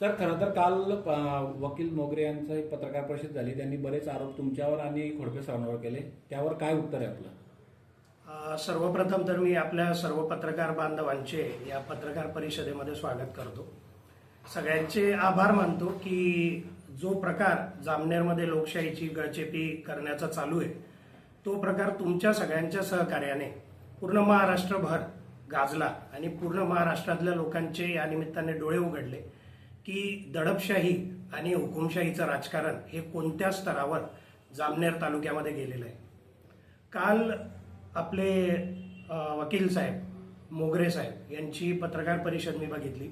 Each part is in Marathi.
सर खरं तर काल वकील मोगरे यांचं एक पत्रकार परिषद झाली. त्यांनी बरेच आरोप तुमच्यावर आणि खोडपे सरांवर केले. त्यावर काय उत्तर आहे आपलं? सर्वप्रथम तर मी आपल्या सर्व पत्रकार बांधवांचे या पत्रकार परिषदेमध्ये स्वागत करतो. सगळ्यांचे आभार मानतो की जो प्रकार जामनेरमध्ये लोकशाहीची गळचेपी करण्याचा चालू आहे तो प्रकार तुमच्या सगळ्यांच्या सहकार्याने पूर्ण महाराष्ट्रभर गाजला आणि पूर्ण महाराष्ट्रातल्या लोकांचे या निमित्ताने डोळे उघडले. की दडपशाही आणि हुकुमशाहीचं राजकारण हे कोणत्या स्तरावर जामनेर तालुक्यामध्ये गेलेलं आहे? काल आपले वकील साहेब मोगरे साहेब यांची पत्रकार परिषद मी बघितली.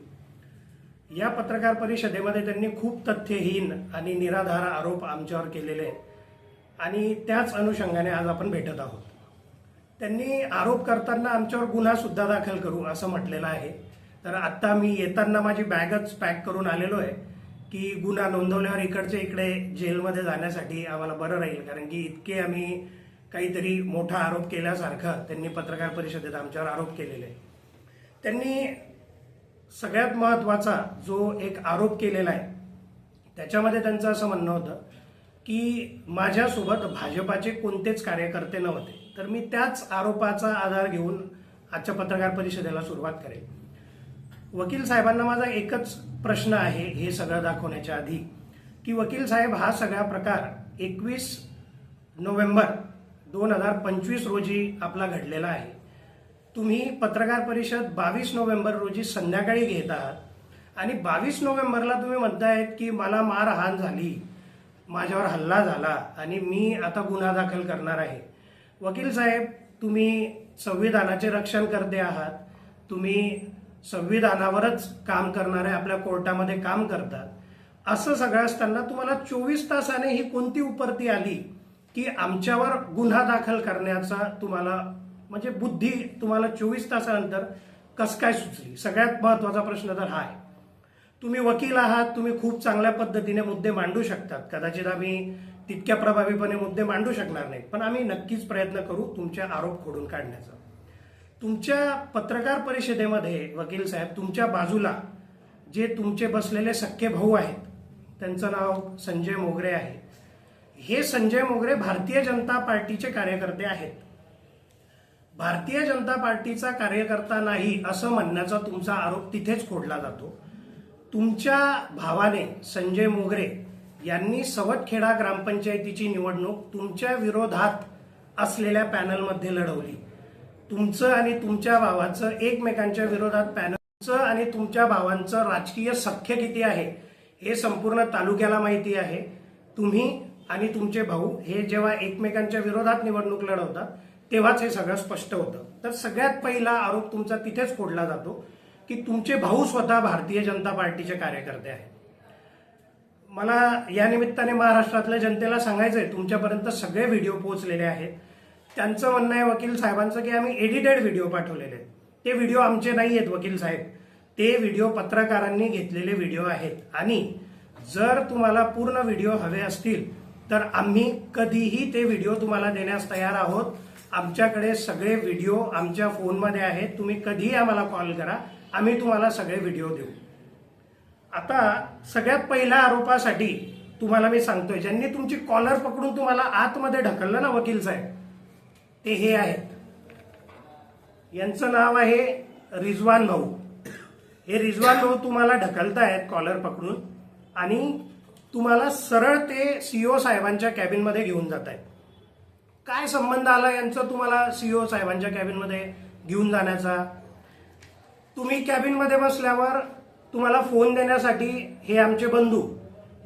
या पत्रकार परिषदेमध्ये त्यांनी खूप तथ्यहीन आणि निराधार आरोप आमच्यावर केलेले आहेत. आणि त्याच अनुषंगाने आज आपण भेटत आहोत. त्यांनी आरोप करताना आमच्यावर गुन्हा सुद्धा दाखल करू असं म्हटलेलं आहे. तर आत्ता मी येताना माझी बॅगच पॅक करून आलेलो आहे की गुन्हा नोंदवल्यावर इकडच्या इकडे जेलमध्ये जाण्यासाठी आम्हाला बरं राहील. कारण की इतके आम्ही काहीतरी मोठा आरोप केल्यासारखं त्यांनी पत्रकार परिषदेत आमच्यावर आरोप केलेले. आहे त्यांनी सगळ्यात महत्त्वाचा जो एक आरोप केलेला आहे त्याच्यामध्ये त्यांचं असं म्हणणं होतं की माझ्यासोबत भाजपाचे कोणतेच कार्यकर्ते नव्हते. तर मी त्याच आरोपाचा आधार घेऊन आजच्या पत्रकार परिषदेला सुरुवात करेन वकील साहेबांना माझा एकच प्रश्न आहे हे सगळं दाखवण्याच्या आधी की वकील साहेब हा सगळा प्रकार एकवीस नोव्हेंबर दोन हजार पंचवीस रोजी आपला घडलेला आहे. तुम्ही पत्रकार परिषद बावीस नोव्हेंबर रोजी संध्याकाळी घेत आहात आणि बावीस नोव्हेंबरला तुम्ही म्हणतायत की मला मारहाण झाली माझ्यावर हल्ला झाला आणि मी आता गुन्हा दाखल करणार आहे. वकील साहेब तुम्ही संविधानाचे रक्षण करते आहात तुम्ही संविधानावरच काम करणारे आपल्या कोर्टामध्ये काम करतात. असं सगळं असताना तुम्हाला चोवीस तासाने ही कोणती उपरती आली की आमच्यावर गुन्हा दाखल करण्याचा तुम्हाला म्हणजे बुद्धी तुम्हाला चोवीस तासानंतर कस काय सुचली? सगळ्यात महत्त्वाचा प्रश्न तर हा आहे. तुम्ही वकील आहात तुम्ही खूप चांगल्या पद्धतीने मुद्दे मांडू शकतात. कदाचित आम्ही तितक्या प्रभावीपणे मुद्दे मांडू शकणार नाहीत पण आम्ही नक्कीच प्रयत्न करू तुमचे आरोप खोडून काढण्याचा. तुमच्या पत्रकार परिषदेमध्ये वकील साहेब तुमच्या बाजूला जे तुमचे बसलेले सख्खे भाऊ आहेत त्यांचं नाव संजय मोगरे आहे. हे संजय मोगरे भारतीय जनता पार्टीचे कार्यकर्ते आहेत. भारतीय जनता पार्टीचा कार्यकर्ता नाही असं म्हणण्याचा तुमचा आरोप तिथेच खोडला जातो. तुमच्या भावाने संजय मोगरे यांनी सवतखेडा ग्रामपंचायतीची निवडणूक तुमच्या विरोधात असलेल्या पॅनलमध्ये लढवली. तुमचं आणि तुमच्या भावाचं एकमेकांच्या विरोधात पॅनलचं आणि तुमच्या भावांचं राजकीय सख्य किती आहे हे संपूर्ण तालुक्याला माहिती आहे. तुम्ही आणि तुमचे भाऊ हे जेव्हा एकमेकांच्या विरोधात निवडणूक लढवतात तेव्हाच हे सगळं स्पष्ट होतं. तर सगळ्यात पहिला आरोप तुमचा तिथेच फोडला जातो की तुमचे भाऊ स्वतः भारतीय जनता पार्टीचे कार्यकर्ते आहेत. मला या निमित्ताने महाराष्ट्रातल्या जनतेला सांगायचंय तुमच्यापर्यंत सगळे व्हिडिओ पोहोचलेले आहेत. त्यांचं म्हणणं आहे वकील साहेबांचं की आम्ही एडिटेड व्हिडिओ पाठवलेले आहेत. ते व्हिडिओ आमचे नाही आहेत वकील साहेब. ते व्हिडिओ पत्रकारांनी घेतलेले व्हिडिओ आहेत. आणि जर तुम्हाला पूर्ण व्हिडिओ हवे असतील तर आम्ही कधीही ते व्हिडिओ तुम्हाला देण्यास तयार आहोत. आमच्याकडे सगळे व्हिडिओ आमच्या फोनमध्ये आहेत. तुम्ही कधीही आम्हाला कॉल करा. आम्ही तुम्हाला सगळे व्हिडिओ देऊ. आता सगळ्यात पहिल्या आरोपासाठी तुम्हाला मी सांगतोय ज्यांनी तुमची कॉलर पकडून तुम्हाला आतमध्ये ढकललं ना वकील साहेब ते हे आहेत. यांचं नाव आहे रिजवान भाऊ. हे रिजवान भाऊ तुम्हाला ढकलतायत कॉलर पकडून आणि तुम्हाला सरळ ते सीओ साहेबांच्या कॅबिनमध्ये घेऊन जात आहेत काय संबंध आला यांचा तुम्हाला सीओ साहेबांच्या कॅबिनमध्ये घेऊन जाण्याचा? तुम्ही कॅबिनमध्ये बसल्यावर तुम्हाला फोन देण्यासाठी हे आमचे बंधू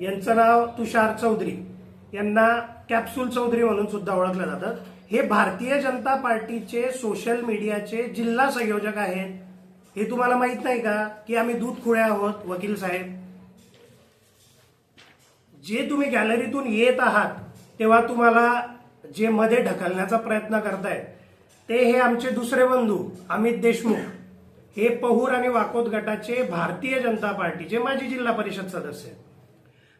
यांचं नाव तुषार चौधरी यांना कॅप्सूल चौधरी म्हणून सुद्धा ओळखलं जातं. हे भारतीय जनता पार्टीचे सोशल मीडियाचे जिल्हा संयोजक आहेत. हे तुम्हाला माहीत नाही का? की आम्ही दूध खुळे आहोत वकील साहेब. जे तुम्ही गॅलरीतून येत आहात तेव्हा तुम्हाला जे मध्ये ढकलण्याचा प्रयत्न करतायत ते हे आमचे दुसरे बंधू अमित देशमुख. हे पहूर आणि वाकोद गटाचे भारतीय जनता पार्टीचे माजी जिल्हा परिषद सदस्य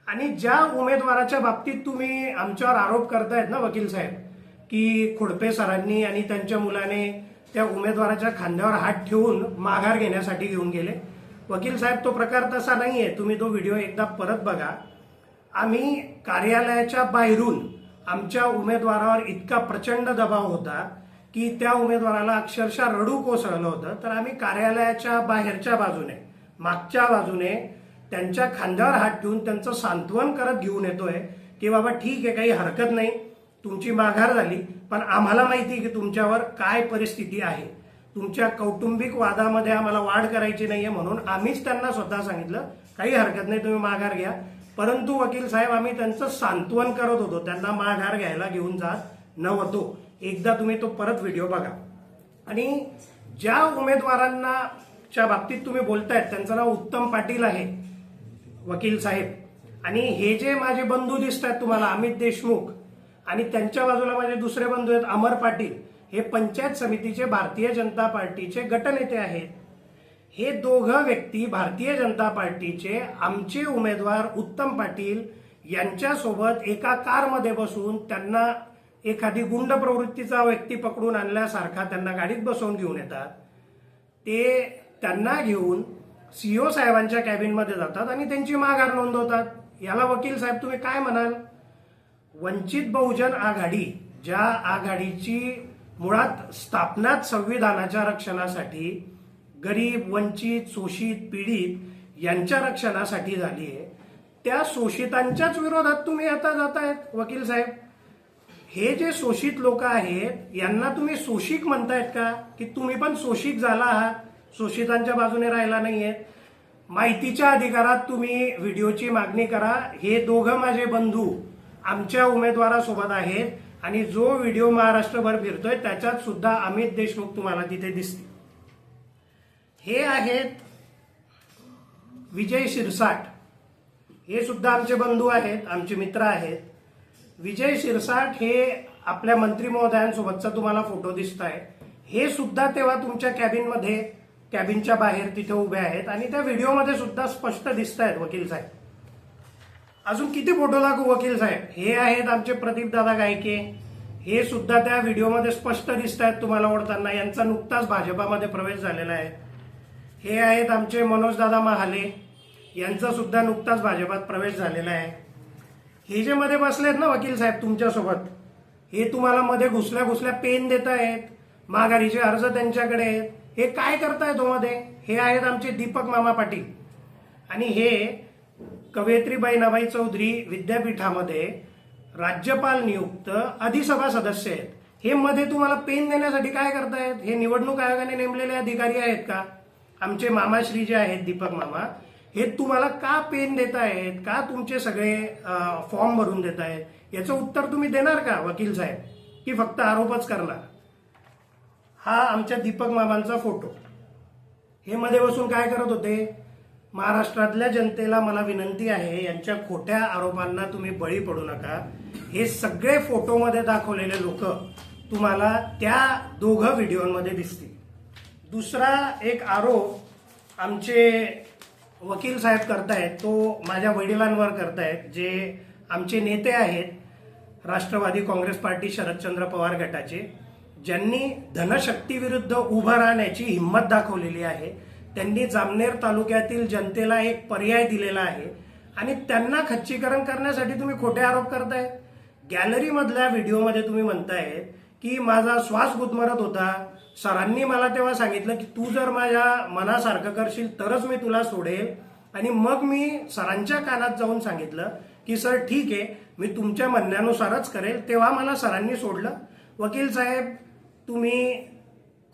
आणि ज्या उमेदवाराच्या बाबतीत तुम्ही आमच्यावर आरोप करतायत ना वकील साहेब की खोडपे सरांनी आणि त्यांच्या मुलाने त्या उमेदवाराच्या खांद्यावर हात ठेवून माघार घेण्यासाठी घेऊन गेले. वकील साहेब तो प्रकार तसा नाही आहे तुम्ही तो व्हिडिओ एकदा परत बघा. आम्ही कार्यालयाच्या बाहेरून आमच्या उमेदवारावर इतका प्रचंड दबाव होता की त्या उमेदवाराला अक्षरशः रडू कोसळलं होतं. तर आम्ही कार्यालयाच्या बाहेरच्या बाजूने मागच्या बाजूने त्यांच्या खांद्यावर हात ठेवून त्यांचं सांत्वन करत घेऊन येतोय की बाबा ठीक आहे काही हरकत नाही. तुमची माघार झाली पण आम्हाला माहिती की तुमच्यावर काय परिस्थिती आहे. तुमच्या कौटुंबिक वादामध्ये आम्हाला वाढ करायची नाहीये म्हणून आम्हीच त्यांना स्वतः सांगितलं काही हरकत नाही तुम्ही माघार घ्या. परंतु वकील साहेब आम्ही त्यांचं सांत्वन करत होतो त्यांना माघार घ्यायला घेऊन जात नव्हतो. एकदा तुम्ही तो परत व्हिडिओ बघा. आणि ज्या उमेदवारांना च्या बाबतीत तुम्ही बोलतायत त्यांचं नाव उत्तम पाटील आहे वकील साहेब. आणि हे जे माझे बंधू दिसत आहेत तुम्हाला अमित देशमुख आणि त्यांच्या बाजूला माझे दुसरे बंधू आहेत अमर पाटील. हे पंचायत समितीचे भारतीय जनता पार्टीचे गटनेते आहेत. हे दोघं व्यक्ती भारतीय जनता पार्टीचे आमचे उमेदवार उत्तम पाटील यांच्यासोबत एका कारमध्ये बसून त्यांना एखादी गुंड प्रवृत्तीचा व्यक्ती पकडून आणल्यासारखा त्यांना गाडीत बसवून घेऊन येतात. ते त्यांना घेऊन सीओ साहेबांच्या कॅबिनमध्ये जातात आणि त्यांची माघार नोंदवतात. याला वकील साहेब तुम्ही काय म्हणाल? वंचित बहुजन आघाडी ज्या आघाडीची मुळात स्थापनाच संविधानाच्या रक्षणासाठी गरीब वंचित शोषित पीडित यांच्या रक्षणासाठी झाली आहे त्या शोषितांच्याच विरोधात तुम्ही आता जातायत वकील साहेब. हे जे शोषित लोक आहेत यांना तुम्ही शोषिक म्हणतायत का? की तुम्ही पण शोषित झाला आहात शोषितांच्या बाजूने राहिला नाहीये. माहितीच्या अधिकारात तुम्ही व्हिडिओची मागणी करा. हे दोघं माझे बंधू आमच्या उमेदवारासोबत आहेत आणि जो व्हिडिओ महाराष्ट्रभर फिरतोय त्याच्यात सुद्धा अमित देशमुख तुम्हाला तिथे दिसतील. हे आहेत विजय शिरसाट. हे सुद्धा आमचे बंधू आहेत आमचे मित्र आहेत. विजय शिरसाट हे आपल्या मंत्री महोदयांसोबतचा तुम्हाला फोटो दिसत आहे हे सुद्धा तेव्हा तुमच्या कॅबिनमध्ये कॅबिनच्या बाहेर तिथे उभे आहेत आणि त्या व्हिडिओमध्ये सुद्धा स्पष्ट दिसत आहेत वकील साहेब. अजून किती फोटो लागू वकील साहेब? हे आहेत आमचे प्रदीप दादा गायके. हे सुद्धा त्या व्हिडिओमध्ये स्पष्ट दिसत आहेत तुम्हाला ओढताना यांचा नुकताच भाजपामध्ये प्रवेश झालेला आहे. हे आहेत आमचे मनोजदादा महाले. यांचा सुद्धा नुकताच भाजपात प्रवेश झालेला आहे. हे जे मध्ये बसलेत ना वकील साहेब तुमच्यासोबत हे तुम्हाला मध्ये घुसल्या घुसल्या पेन देत आहेत माघारीचे अर्ज त्यांच्याकडे आहेत हे काय करतायत तो मध्ये? हे आहेत आमचे दीपक मामा पाटील. आणि हे कवयित्रीबाई बहिणाबाई चौधरी विद्यापीठामध्ये राज्यपाल नियुक्त अधिसभा सदस्य आहेत. हे मध्ये तुम्हाला पेन देण्यासाठी काय करतायत? हे निवडणूक आयोगाने नेमलेले अधिकारी आहेत का? आमचे मामाश्री जे आहेत दीपक मामा हे तुम्हाला का पेन देत आहेत का तुमचे सगळे फॉर्म भरून देत आहेत याचं उत्तर तुम्ही देणार का वकील साहेब? की फक्त आरोपच करणार? हा आमच्या दीपक मामांचा फोटो. हे मध्ये बसून काय करत होते? महाराष्ट्रातल्या जनतेला मला विनंती आहे यांच्या खोट्या आरोपांना तुम्ही बळी पडू नका. हे सगळे फोटोमध्ये दाखवलेले लोक तुम्हाला त्या दोघं व्हिडिओमध्ये दिसतील. दुसरा एक आरोप आमचे वकील साहेब करतायत तो माझ्या वडिलांवर करतायत जे आमचे नेते आहेत राष्ट्रवादी काँग्रेस पार्टी शरदचंद्र पवार गटाचे ज्यांनी धनशक्तीविरुद्ध उभं राहण्याची हिंमत दाखवलेली आहे. त्यांनी जामनेर तालुक्यातील जनतेला एक पर्याय दिलेला आहे. आणि त्यांना खच्चीकरण करण्यासाठी तुम्ही खोटे आरोप करताय. गॅलरीमधल्या व्हिडिओमध्ये तुम्ही म्हणताय की माझा श्वास गुदमरत होता. सरांनी मला तेव्हा सांगितलं की तू जर माझ्या मनासारखं करशील तरच मी तुला सोडेल. आणि मग मी सरांच्या कानात जाऊन सांगितलं की सर ठीक आहे मी तुमच्या म्हणण्यानुसारच करेल. तेव्हा मला सरांनी सोडलं. वकील साहेब तुम्ही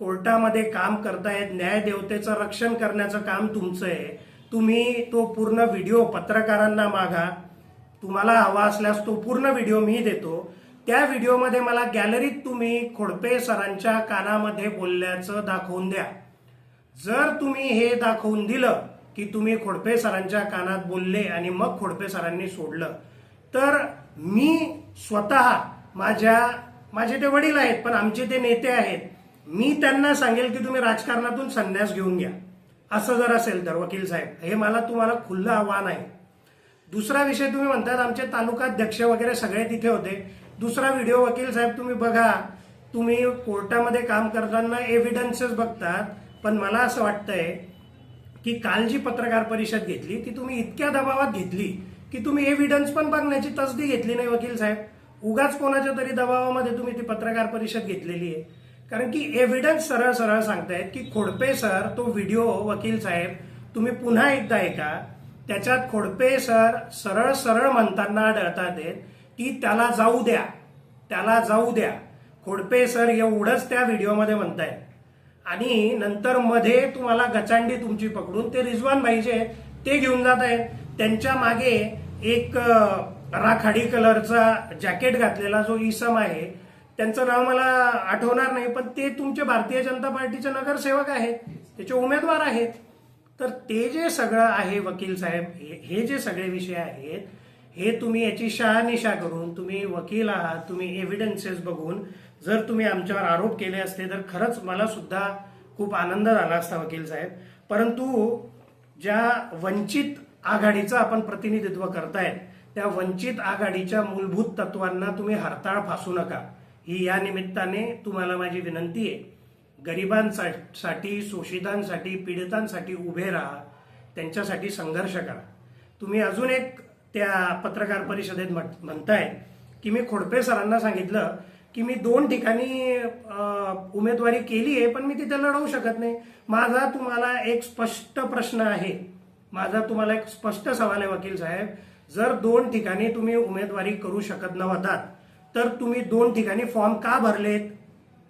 कोर्टामध्ये काम करतायत न्यायदेवतेचं रक्षण करण्याचं काम तुमचं आहे. तुम्ही तो पूर्ण व्हिडिओ पत्रकारांना मागा. तुम्हाला हवा असल्यास तो पूर्ण व्हिडिओ मी देतो. त्या व्हिडिओमध्ये मला गॅलरीत तुम्ही खोडपे सरांच्या कानामध्ये बोलल्याचं दाखवून द्या. जर तुम्ही हे दाखवून दिलं की तुम्ही खोडपे सरांच्या कानात बोलले आणि मग खोडपे सरांनी सोडलं तर मी स्वतः माझ्या माझे ते वडील आहेत पण आमचे ते नेते आहेत. मी त्यांना सांगेल की तुम्ही राजकारणातून संन्यास घेऊन घ्या. असं जर असेल तर वकील साहेब हे मला तुम्हाला खुल्लं आव्हान आहे. दुसरा विषय तुम्ही म्हणतात आमचे तालुकाध्यक्ष वगैरे सगळे तिथे होते. दुसरा व्हिडिओ वकील साहेब तुम्ही बघा. तुम्ही कोर्टामध्ये काम करताना एव्हिडन्सेस बघतात. पण मला असं वाटतंय की काल जी पत्रकार परिषद घेतली ती तुम्ही इतक्या दबावात घेतली की तुम्ही एव्हिडन्स पण बघण्याची तसदी घेतली नाही वकील साहेब. उगाच कोणाच्या तरी दबावामध्ये तुम्ही ती पत्रकार परिषद घेतलेली आहे. कारण की एव्हिडन्स सरळ सरळ सांगतायत की खोडपे सर तो व्हिडिओ वकील साहेब तुम्ही पुन्हा एकदा ऐका. त्याच्यात खोडपे सर सरळ सरळ म्हणताना आढळतात आहेत की त्याला जाऊ द्या. त्याला जाऊ द्या. खोडपे सर एवढंच त्या व्हिडिओमध्ये म्हणतायत. आणि नंतर मध्ये तुम्हाला गचांडी तुमची पकडून ते रिजवान भाईचे ते घेऊन जात आहेत. त्यांच्या मागे एक राखाडी कलरचा जॅकेट घातलेला जो इसम आहे त्यांचं नाव मला आठवणार नाही पण ते तुमचे भारतीय जनता पार्टीचे नगरसेवक आहेत त्याचे उमेदवार आहेत. तर ते जे सगळं आहे वकील साहेब हे- हे जे सगळे विषय आहेत हे तुम्ही याची शहानिशा करून तुम्ही वकील आहात तुम्ही एव्हिडन्सेस बघून जर तुम्ही आमच्यावर आरोप केले असते तर खरंच मला सुद्धा खूप आनंद झाला असता वकील साहेब. परंतु ज्या वंचित आघाडीचं आपण प्रतिनिधित्व करतायत त्या वंचित आघाडीच्या मूलभूत तत्वांना तुम्ही हरताळ फासू नका. ही या निमित्ताने तुम्हाला माझी विनंती आहे. गरिबांसाठी शोषितांसाठी पीडितांसाठी उभे राहा. त्यांच्यासाठी संघर्ष करा. तुम्ही अजून एक त्या पत्रकार परिषदेत म्हणताय की मी खोडपे सरांना सांगितलं की मी दोन ठिकाणी उमेदवारी केली आहे पण मी तिथे लढवू शकत नाही. माझा तुम्हाला एक स्पष्ट प्रश्न आहे. माझा तुम्हाला एक स्पष्ट सवाल आहे वकील साहेब. जर दोन ठिकाणी तुम्ही उमेदवारी करू शकत नव्हतात तर तुम्ही दोन ठिकाणी फॉर्म का भरलेत?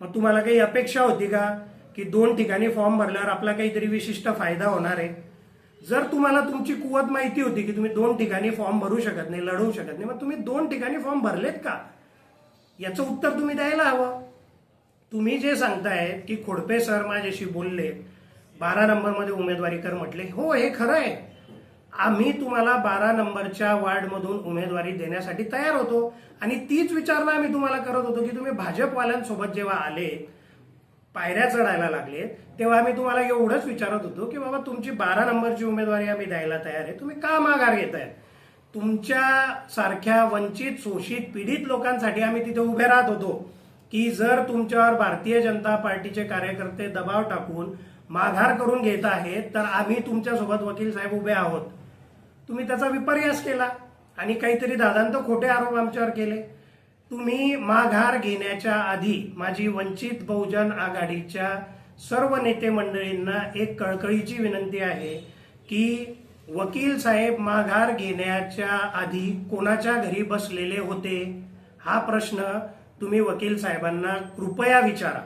मग तुम्हाला काही अपेक्षा होती का की दोन ठिकाणी फॉर्म भरल्यावर आपला काहीतरी विशिष्ट फायदा होणार आहे? जर तुम्हाला तुमची कुवत माहिती होती की तुम्ही दोन ठिकाणी फॉर्म भरू शकत नाही लढवू शकत नाही मग तुम्ही दोन ठिकाणी फॉर्म भरलेत का? याचं उत्तर तुम्ही द्यायला हवं. तुम्ही जे सांगताय की खोडपे सर माझ्याशी बोलले बारा नंबरमध्ये उमेदवारी कर म्हटले हो हे खरं आहे. आम्ही तुम्हाला बारा नंबरच्या वार्डमधून उमेदवारी देण्यासाठी तयार होतो. आणि तीच विचारणा आम्ही तुम्हाला करत होतो की तुम्ही भाजपवाल्यांसोबत जेव्हा आले पायऱ्या चढायला लागले तेव्हा आम्ही तुम्हाला एवढंच विचारत होतो की बाबा तुमची बारा नंबरची उमेदवारी आम्ही द्यायला तयार आहे. तुम्ही का माघार घेताय? तुमच्या सारख्या वंचित शोषित पीडित लोकांसाठी आम्ही तिथे उभे राहत होतो की जर तुमच्यावर भारतीय जनता पार्टीचे कार्यकर्ते दबाव टाकून माघार करून घेत आहेत तर आम्ही तुमच्यासोबत वकील साहेब उभे आहोत. तुम्ही त्याचा विपर्यास केला. आणि काहीतरी दादांत खोटे आरोप आमच्यावर केले. तुम्ही माघार घेण्याच्या आधी माझी वंचित बहुजन आघाडीच्या सर्व नेते मंडळींना एक कळकळीची विनंती आहे की वकील साहेब माघार घेण्याच्या आधी कोणाच्या घरी बसलेले होते? हा प्रश्न तुम्ही वकील साहेबांना कृपया विचारा.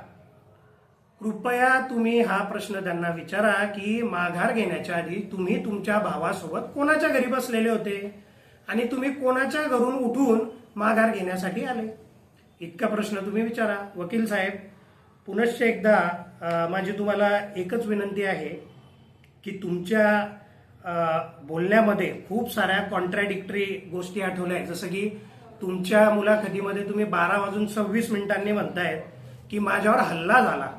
कृपया तुम्ही हा प्रश्न त्यांना विचारा की माघार घेण्याच्या आधी तुम्ही तुमच्या भावासोबत कोणाच्या घरी बसलेले होते? आणि तुम्ही कोणाच्या घरून उठून माघार घेण्यासाठी आले? इतका प्रश्न तुम्ही विचारा. वकील साहेब पुनश्च एकदा माझी तुम्हाला एकच विनंती आहे की तुमच्या बोलण्यामध्ये खूप साऱ्या कॉन्ट्रॅडिक्टरी गोष्टी आठवल्या आहेत. जसं की तुमच्या मुलाखतीमध्ये तुम्ही बारा वाजून सव्वीस मिनिटांनी म्हणतायत की माझ्यावर हल्ला झाला.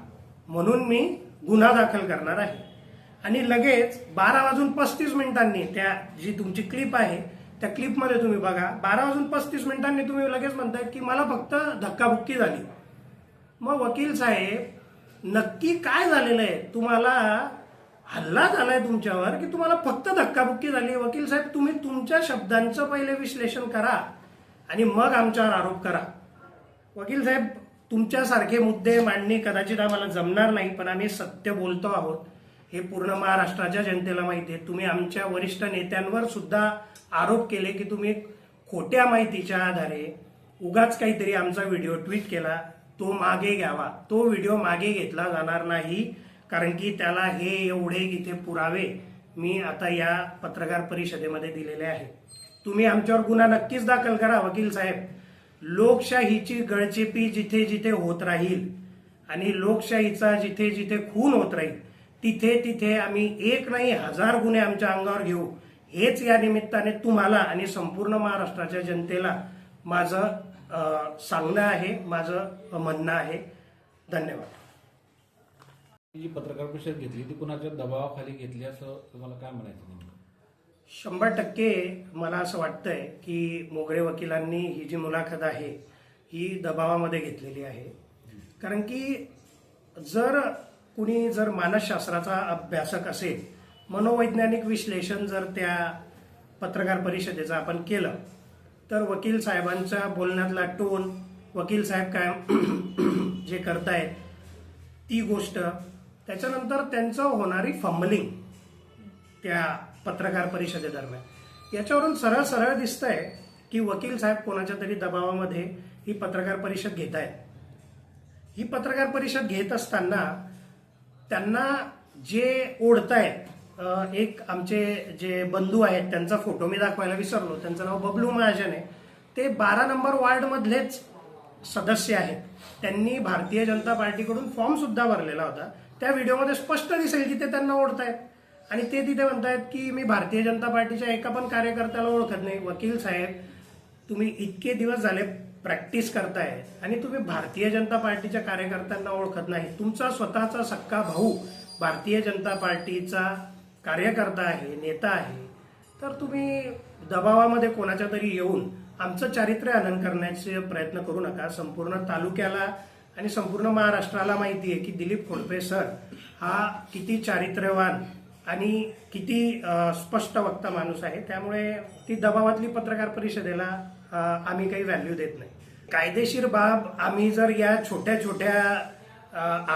म्हणून मी गुन्हा दाखल करणार आहे. आणि लगेच बारा वाजून पस्तीस मिनिटांनी त्या जी तुमची क्लिप आहे त्या क्लिपमध्ये तुम्ही बघा बारा वाजून पस्तीस मिनिटांनी तुम्ही लगेच म्हणताय की मला फक्त धक्काबुक्की झाली. मग वकील साहेब नक्की काय झालेलं आहे? तुम्हाला हल्ला झालाय तुमच्यावर की तुम्हाला फक्त धक्काबुक्की झाली? वकील साहेब तुम्ही तुमच्या शब्दांचं पहिले विश्लेषण करा आणि मग आमच्यावर आरोप करा. वकील साहेब तुमच्यासारखे मुद्दे मांडणे कदाचित आम्हाला जमणार नाही पण आम्ही सत्य बोलतो आहोत. हे पूर्ण महाराष्ट्राच्या जनतेला माहिती आहे. तुम्ही आमच्या वरिष्ठ नेत्यांवर सुद्धा आरोप केले की तुम्ही खोट्या माहितीच्या आधारे उगाच काहीतरी आमचा व्हिडिओ ट्विट केला. तो मागे घ्यावा. तो व्हिडिओ मागे घेतला जाणार नाही कारण की त्याला हे एवढे इथे पुरावे मी आता या पत्रकार परिषदेमध्ये दिलेले आहेत तुम्ही आमच्यावर गुन्हा नक्कीच दाखल करा वकील साहेब. लोकशाहीची गळचेपी जिथे जिथे होत राहील आणि लोकशाहीचा जिथे जिथे खून होत राहील तिथे तिथे आम्ही एक नाही हजार गुन्हे आमच्या अंगावर घेऊ. हेच या निमित्ताने तुम्हाला आणि संपूर्ण महाराष्ट्राच्या जनतेला माझं सांगणं आहे माझं म्हणणं आहे. धन्यवाद. जी पत्रकार परिषद घेतली ती कुणाच्या दबावाखाली घेतली असं तुम्हाला काय म्हणायचं शंभर टक्के मला असं वाटतंय की मोगरे वकिलांनी ही जी मुलाखत आहे ही दबावामध्ये घेतलेली आहे. कारण की जर कुणी जर मानसशास्त्राचा अभ्यासक असेल मनोवैज्ञानिक विश्लेषण जर त्या पत्रकार परिषदेचं आपण केलं तर वकील साहेबांच्या बोलण्यातला टोन वकील साहेब काय जे करतायत ती गोष्ट त्याच्यानंतर त्यांचं होणारी फंबलिंग त्या पत्रकार परिषदेदरम्यान याच्यावरून सरळ सरळ दिसतंय की वकील साहेब कोणाच्या तरी दबावामध्ये ही पत्रकार परिषद घेत आहेत ही पत्रकार परिषद घेत असताना त्यांना जे ओढतायत एक आमचे जे बंधू आहेत त्यांचा फोटो मी दाखवायला विसरलो त्यांचं नाव बबलू महाजन आहे. ते बारा नंबर वार्डमधलेच सदस्य आहेत. त्यांनी भारतीय जनता पार्टीकडून फॉर्म सुद्धा भरलेला होता. त्या व्हिडिओमध्ये स्पष्ट दिसेल की ते त्यांना ओढतायत. आणि ते तिथे म्हणतायत की मी भारतीय जनता पार्टीच्या एका पण कार्यकर्त्याला ओळखत नाही वकील साहेब. तुम्ही इतके दिवस झाले प्रॅक्टिस करताय आणि तुम्ही भारतीय जनता पार्टीच्या कार्यकर्त्यांना ओळखत नाही. तुमचा स्वतःचा सक्का भाऊ भारतीय जनता पार्टीचा कार्यकर्ता आहे नेता आहे. तर तुम्ही दबावामध्ये कोणाच्या तरी येऊन आमचं चारित्र्य आनंद करण्याचे प्रयत्न करू नका. संपूर्ण तालुक्याला आणि संपूर्ण महाराष्ट्राला माहिती आहे की दिलीप खोडपे सर हा किती चारित्र्यवान आणि किती स्पष्ट वक्ता माणूस आहे. त्यामुळे ती दबावातली पत्रकार परिषदेला आम्ही काही व्हॅल्यू देत नाही. कायदेशीर बाब आम्ही जर या छोट्या छोट्या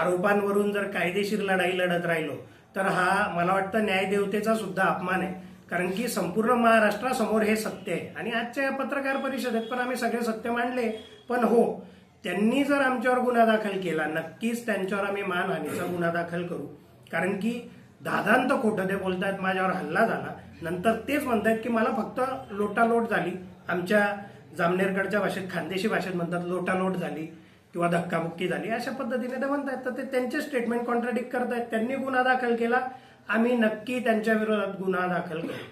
आरोपांवरून जर कायदेशीर लढाई लढत राहिलो तर हा मला वाटतं न्यायदेवतेचा सुद्धा अपमान आहे. कारण की संपूर्ण महाराष्ट्रासमोर हे सत्य आहे. आणि आजच्या या पत्रकार परिषदेत पण आम्ही सगळे सत्य मांडले. पण हो त्यांनी जर आमच्यावर गुन्हा दाखल केला नक्कीच त्यांच्यावर आम्ही मानहानीचा गुन्हा दाखल करू. कारण की दादांत खोटं ते बोलतायत माझ्यावर हल्ला झाला. नंतर तेच म्हणतायत की मला फक्त लोटालोट झाली. आमच्या जामनेरकडच्या भाषेत खानदेशी भाषेत म्हणतात लोटालोट झाली किंवा धक्काबुक्की झाली. अशा पद्धतीने ते म्हणतायत. तर ते त्यांचे स्टेटमेंट कॉन्ट्राडिक्ट करतायत. त्यांनी गुन्हा दाखल केला. आम्ही नक्की त्यांच्या विरोधात गुन्हा दाखल करू.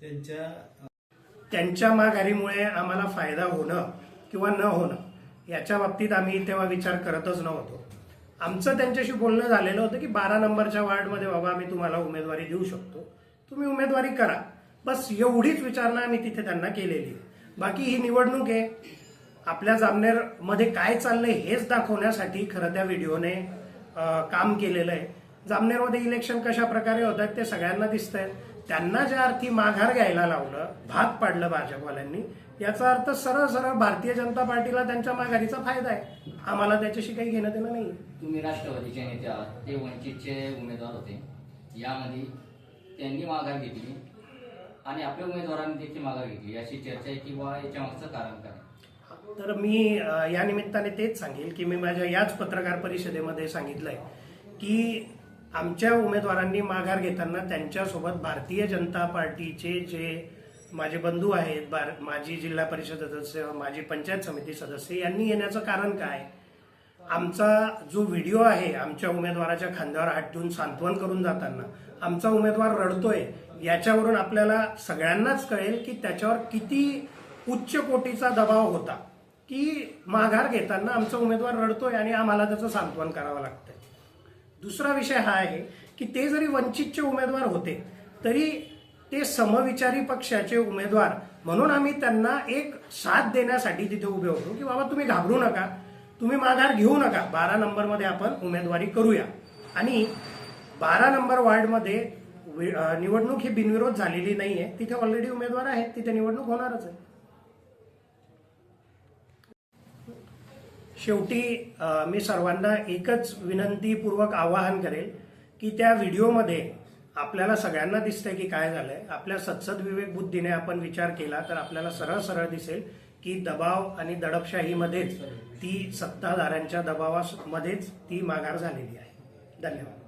त्यांच्या त्यांच्या माघारीमुळे आम्हाला फायदा होणं किंवा न होणं याच्या बाबतीत आम्ही तेव्हा विचार करतच नव्हतो. आमचं त्यांच्याशी बोलणं झालेलं होतं की बारा नंबरच्या वार्डमध्ये बाबा आम्ही तुम्हाला उमेदवारी देऊ शकतो. तुम्ही उमेदवारी करा. बस एवढीच विचारणा आम्ही तिथे त्यांना केलेली. बाकी ही निवडणूक आहे. आपल्या जामनेरमध्ये काय चाललंय हेच दाखवण्यासाठी खरं त्या व्हिडिओने काम केलेलं आहे. जामनेरमध्ये इलेक्शन कशा प्रकारे होत आहेत ते सगळ्यांना दिसतंय. त्यांना ज्या अर्थी माघार घ्यायला लावलं भाग पाडलं भाजपवाल्यांनी याचा अर्थ सरळ सरळ भारतीय जनता पार्टीला त्यांच्या माघारीचा फायदा आहे. आम्हाला त्याच्याशी काही घेणं देणं नाही तुम्ही राष्ट्रवादीचे नेते आहात ते वंचितचे उमेदवार होते. यामध्ये त्यांनी माघार घेतली आणि आपल्या उमेदवारांनी देखील माघार घेतली. अशी चर्चा आहे किंवा याच्या मागचं कारण काय? तर मी या निमित्ताने तेच सांगेल की मी माझ्या याच पत्रकार परिषदेमध्ये सांगितलंय की आमच्या उमेदवारांनी माघार घेताना त्यांच्यासोबत भारतीय जनता पार्टीचे जे माझे बंधू आहेत बार माजी जिल्हा परिषद सदस्य माजी पंचायत समिती सदस्य यांनी येण्याचं कारण काय? आमचा जो व्हिडिओ आहे आमच्या उमेदवाराच्या खांद्यावर हात ठेवून सांत्वन करून जाताना आमचा उमेदवार रडतोय याच्यावरून आपल्याला सगळ्यांनाच कळेल की त्याच्यावर किती उच्च कोटीचा दबाव होता की माघार घेताना आमचा उमेदवार रडतोय आणि आम्हाला त्याचं सांत्वन करावं लागतं. दुसरा विषय हा आहे की ते जरी वंचितचे उमेदवार होते तरी ते समविचारी पक्षाचे उमेदवार. म्हणून आम्ही त्यांना एक साथ देण्यासाठी तिथे उभे होतो की बाबा तुम्ही घाबरू नका तुम्ही माघार घेऊ नका. बारा नंबरमध्ये आपण उमेदवारी करूया. आणि बारा नंबर वार्डमध्ये वि- निवडणूक ही बिनविरोध झालेली नाही आहे तिथे ऑलरेडी उमेदवार आहेत तिथे निवडणूक होणारच आहे. शेवटी मी सर्वांना एकच विनंतीपूर्वक आवाहन करेल की त्या व्हिडिओमध्ये आपल्याला सगळ्यांना दिसतंय की काय झालंय. आपल्या सत्सद विवेक बुद्धीने आपण विचार केला तर आपल्याला सरळ सरळ दिसेल की दबाव आणि दडपशाहीमध्येच ती सत्ताधाऱ्यांच्या दबावामध्येच ती माघार झालेली आहे. धन्यवाद.